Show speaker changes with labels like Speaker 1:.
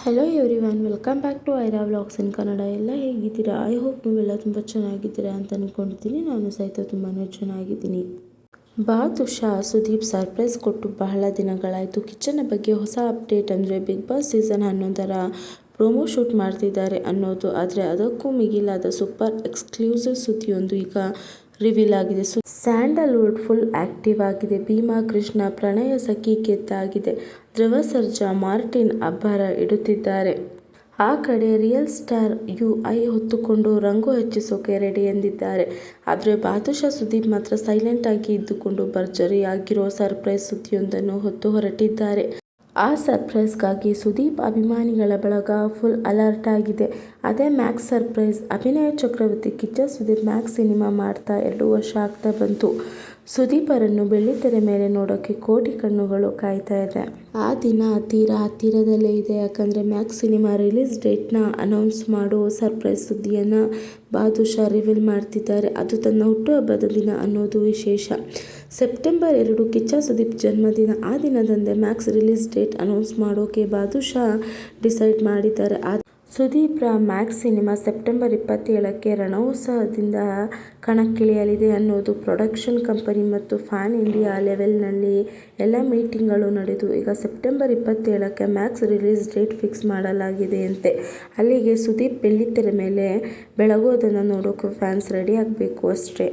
Speaker 1: Hello everyone welcome back to Aira vlogs in Kannada ಎಲ್ಲ ಹೇಗಿದ್ದೀರಾ? I hope ನೀವೆಲ್ಲ ತುಂಬ ಚೆನ್ನಾಗಿದ್ದೀರಾ ಅಂತ ಅಂದ್ಕೊಂಡಿದ್ದೀನಿ ನಾನು ಸಹಿತ ತುಂಬಾ ಚೆನ್ನಾಗಿದ್ದೀನಿ. ಬಾದುಷಾ ಸುದೀಪ್ ಸರ್ಪ್ರೈಸ್ ಕೊಟ್ಟು ಬಹಳ ದಿನಗಳಾಯಿತು. ಕಿಚನ್ ಬಗ್ಗೆ ಹೊಸ ಅಪ್ಡೇಟ್ ಅಂದರೆ ಬಿಗ್ ಬಾಸ್ ಸೀಸನ್ ಹನ್ನೊಂದರ ಪ್ರೋಮೋ ಶೂಟ್ ಮಾಡ್ತಿದ್ದಾರೆ ಅನ್ನೋದು. ಆದರೆ ಅದಕ್ಕೂ ಮಿಗಿಲಾದ ಸೂಪರ್ ಎಕ್ಸ್ಕ್ಲೂಸಿವ್ ಸುದ್ದಿಯೊಂದು ಈಗ ರಿವೀಲ್ ಆಗಿದೆ. ಸ್ಯಾಂಡಲ್ ಸ್ಯಾಂಡಲ್ವುಡ್ ಫುಲ್ ಆಕ್ಟಿವ್ ಆಗಿದೆ. ಭೀಮಾ, ಕೃಷ್ಣ, ಪ್ರಣಯ ಸಖಿ ಕೆತ್ತಾಗಿದೆ ಧ್ರುವ ಸರ್ಜಾ, ಮಾರ್ಟಿನ್ ಅಬ್ಬರ ಇಡುತ್ತಿದ್ದಾರೆ. ಆ ಕಡೆ ರಿಯಲ್ ಸ್ಟಾರ್ ಯು ಐ ಹೊತ್ತುಕೊಂಡು ರಂಗು ಹೆಚ್ಚಿಸೋಕೆ ರೆಡಿ ಎಂದಿದ್ದಾರೆ. ಆದರೆ ಬಾದುಷಾ ಸುದೀಪ್ ಮಾತ್ರ ಸೈಲೆಂಟ್ ಆಗಿ ಇದ್ದುಕೊಂಡು ಭರ್ಜರಿಯಾಗಿರೋ ಸರ್ಪ್ರೈಸ್ ಸುದ್ದಿಯೊಂದನ್ನು ಹೊತ್ತು ಹೊರಟಿದ್ದಾರೆ. ಆ ಸರ್ಪ್ರೈಸ್ಗಾಗಿ ಸುದೀಪ್ ಅಭಿಮಾನಿಗಳ ಬಳಗ ಫುಲ್ ಅಲರ್ಟ್ ಆಗಿದೆ. ಅದೇ Max surprise Abhinaya Chakravarthy Kichcha Sudeep Max cinema ಮಾಡ್ತಾ ಎರಡು ವರ್ಷ ಆಗ್ತಾ ಬಂತು. ಸುದೀಪರನ್ನು ಬೆಳ್ಳಿತೆರೆ ಮೇಲೆ ನೋಡೋಕ್ಕೆ ಕೋಟಿ ಕಣ್ಣುಗಳು ಕಾಯ್ತಾ ಇದೆ. ಆ ದಿನ ಹತ್ತಿರ ಹತ್ತಿರದಲ್ಲೇ ಇದೆ. ಯಾಕಂದರೆ ಮ್ಯಾಕ್ಸ್ ಸಿನಿಮಾ ರಿಲೀಸ್ ಡೇಟ್ನ ಅನೌನ್ಸ್ ಮಾಡೋ ಸರ್ಪ್ರೈಸ್ ಸುದ್ದಿಯನ್ನು ಬಾದುಷಾ ರಿವೀಲ್ ಮಾಡ್ತಿದ್ದಾರೆ. ಅದು ತನ್ನ ಹುಟ್ಟುಹಬ್ಬದ ದಿನ ಅನ್ನೋದು ವಿಶೇಷ. ಸೆಪ್ಟೆಂಬರ್ ಎರಡು ಕಿಚ್ಚ ಸುದೀಪ್ ಜನ್ಮದಿನ. ಆ ದಿನದಂದೇ ಮ್ಯಾಕ್ಸ್ ರಿಲೀಸ್ ಡೇಟ್ ಅನೌನ್ಸ್ ಮಾಡೋಕೆ ಬಾದುಷಾ ಡಿಸೈಡ್ ಮಾಡಿದ್ದಾರೆ. ಸುದೀಪ್ರ ಮ್ಯಾಕ್ಸ್ ಸಿನಿಮಾ ಸೆಪ್ಟೆಂಬರ್ ಇಪ್ಪತ್ತೇಳಕ್ಕೆ ರಣೋತ್ಸವದಿಂದ ಕಣಕ್ಕಿಳಿಯಲಿದೆ ಅನ್ನೋದು ಪ್ರೊಡಕ್ಷನ್ ಕಂಪನಿ ಮತ್ತು ಫ್ಯಾನ್ ಇಂಡಿಯಾ ಲೆವೆಲ್ನಲ್ಲಿ ಎಲ್ಲ ಮೀಟಿಂಗ್ಗಳು ನಡೆದು, ಈಗ ಸೆಪ್ಟೆಂಬರ್ ಇಪ್ಪತ್ತೇಳಕ್ಕೆ ಮ್ಯಾಕ್ಸ್ ರಿಲೀಸ್ ಡೇಟ್ ಫಿಕ್ಸ್ ಮಾಡಲಾಗಿದೆಯಂತೆ ಅಲ್ಲಿಗೆ ಸುದೀಪ್ ಬೆಳ್ಳಿತೆರೆ ಮೇಲೆ ಬೆಳಗೋದನ್ನು ನೋಡೋಕೆ ಫ್ಯಾನ್ಸ್ ರೆಡಿ ಆಗಬೇಕು ಅಷ್ಟೇ.